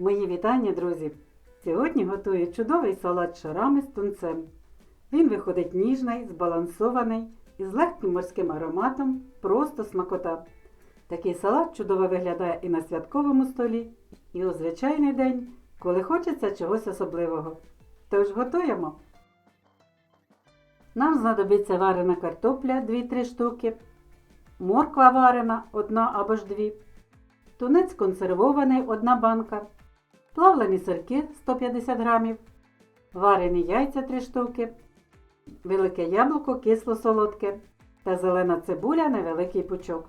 Мої вітання, друзі! Сьогодні готую чудовий салат шарами з тунцем. Він виходить ніжний, збалансований і з легким морським ароматом, просто смакота. Такий салат чудово виглядає і на святковому столі, і у звичайний день, коли хочеться чогось особливого. Тож готуємо. Нам знадобиться варена картопля 2-3 штуки, морква варена 1 або ж 2, тунець консервований 1 банка, плавлені сирки 150 грамів, варені яйця 3 штуки, велике яблуко кисло-солодке та зелена цибуля невеликий пучок.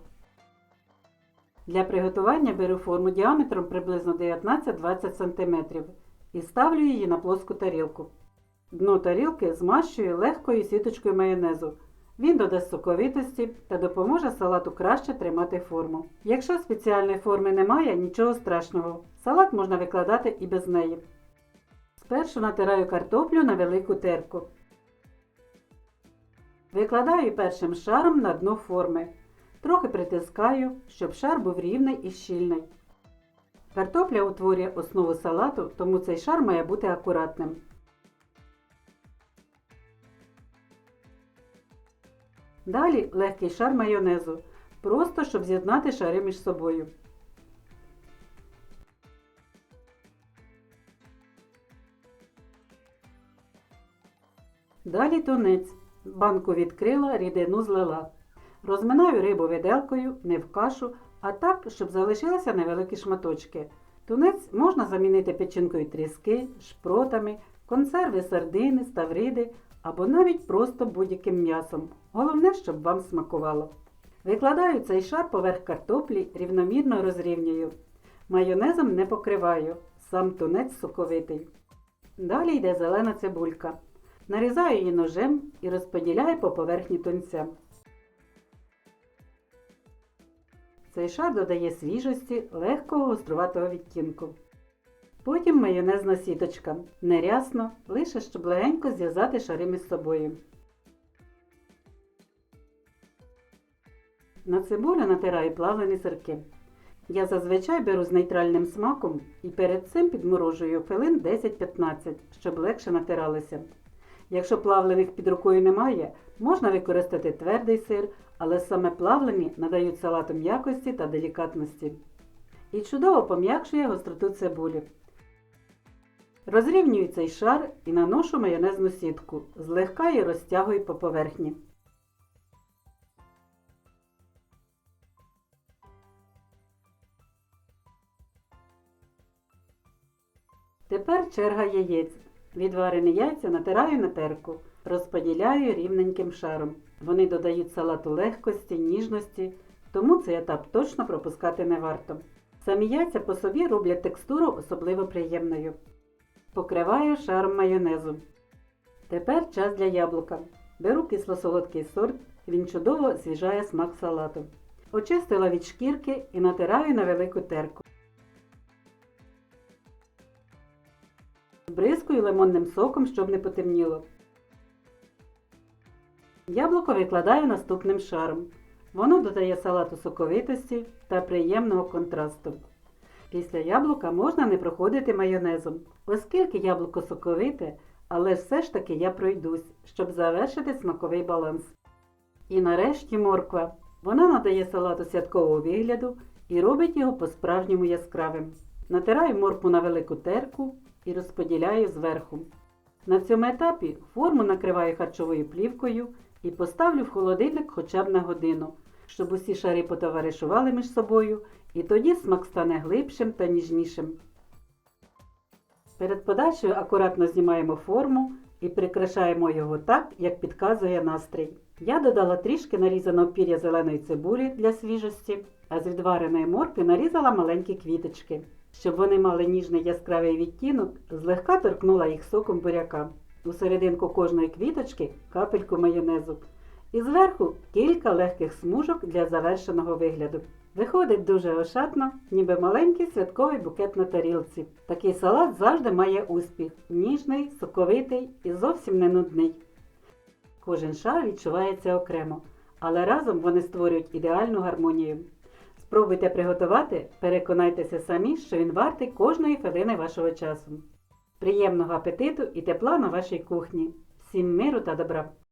Для приготування беру форму діаметром приблизно 19-20 см і ставлю її на плоску тарілку. Дно тарілки змащую легкою сіточкою майонезу. Він додасть соковитості та допоможе салату краще тримати форму. Якщо спеціальної форми немає, нічого страшного. Салат можна викладати і без неї. Спершу натираю картоплю на велику терку. Викладаю першим шаром на дно форми. Трохи притискаю, щоб шар був рівний і щільний. Картопля утворює основу салату, тому цей шар має бути акуратним. Далі легкий шар майонезу, просто щоб з'єднати шари між собою. Далі тунець. Банку відкрила, рідину злила. Розминаю рибу виделкою, не в кашу, а так, щоб залишилися невеликі шматочки. Тунець можна замінити печінкою тріски, шпротами, консерви сардини, ставриди або навіть просто будь-яким м'ясом. Головне, щоб вам смакувало. Викладаю цей шар поверх картоплі, рівномірно розрівнюю. Майонезом не покриваю, сам тунець соковитий. Далі йде зелена цибулька. Нарізаю її ножем і розподіляю по поверхні тунця. Цей шар додає свіжості, легкого гоструватого відтінку. Потім майонезна сіточка. Нерясно, лише щоб легенько зв'язати шари між собою. На цибулю натираю плавлені сирки. Я зазвичай беру з нейтральним смаком і перед цим підморожую хвилин 10-15, щоб легше натиралися. Якщо плавлених під рукою немає, можна використати твердий сир, але саме плавлені надають салату м'якості та делікатності. І чудово пом'якшує гостроту цибулі. Розрівнюю цей шар і наношу майонезну сітку, злегка її розтягую по поверхні. Тепер черга яєць. Відварені яйця натираю на терку, розподіляю рівненьким шаром. Вони додають салату легкості, ніжності, тому цей етап точно пропускати не варто. Самі яйця по собі роблять текстуру особливо приємною. Покриваю шаром майонезу. Тепер час для яблука. Беру кисло-солодкий сорт, він чудово освіжає смак салату. Очистила від шкірки і натираю на велику терку. Бризкую лимонним соком, щоб не потемніло. Яблуко викладаю наступним шаром. Воно додає салату соковитості та приємного контрасту. Після яблука можна не проходити майонезом, оскільки яблуко соковите, але все ж таки я пройдусь, щоб завершити смаковий баланс. І нарешті морква. Вона надає салату святкового вигляду і робить його по-справжньому яскравим. Натираю моркву на велику терку і розподіляю зверху. На цьому етапі форму накриваю харчовою плівкою і поставлю в холодильник хоча б на годину, щоб усі шари потоваришували між собою, і тоді смак стане глибшим та ніжнішим. Перед подачею акуратно знімаємо форму і прикрашаємо його так, як підказує настрій. Я додала трішки нарізаного пір'я зеленої цибулі для свіжості, а з відвареної моркви нарізала маленькі квіточки. Щоб вони мали ніжний яскравий відтінок, злегка торкнула їх соком буряка. У серединку кожної квіточки капельку майонезу. І зверху кілька легких смужок для завершеного вигляду. Виходить дуже ошатно, ніби маленький святковий букет на тарілці. Такий салат завжди має успіх, ніжний, соковитий і зовсім не нудний. Кожен шар відчувається окремо, але разом вони створюють ідеальну гармонію. Спробуйте приготувати, переконайтеся самі, що він вартий кожної хвилини вашого часу. Приємного апетиту і тепла на вашій кухні. Всім миру та добра!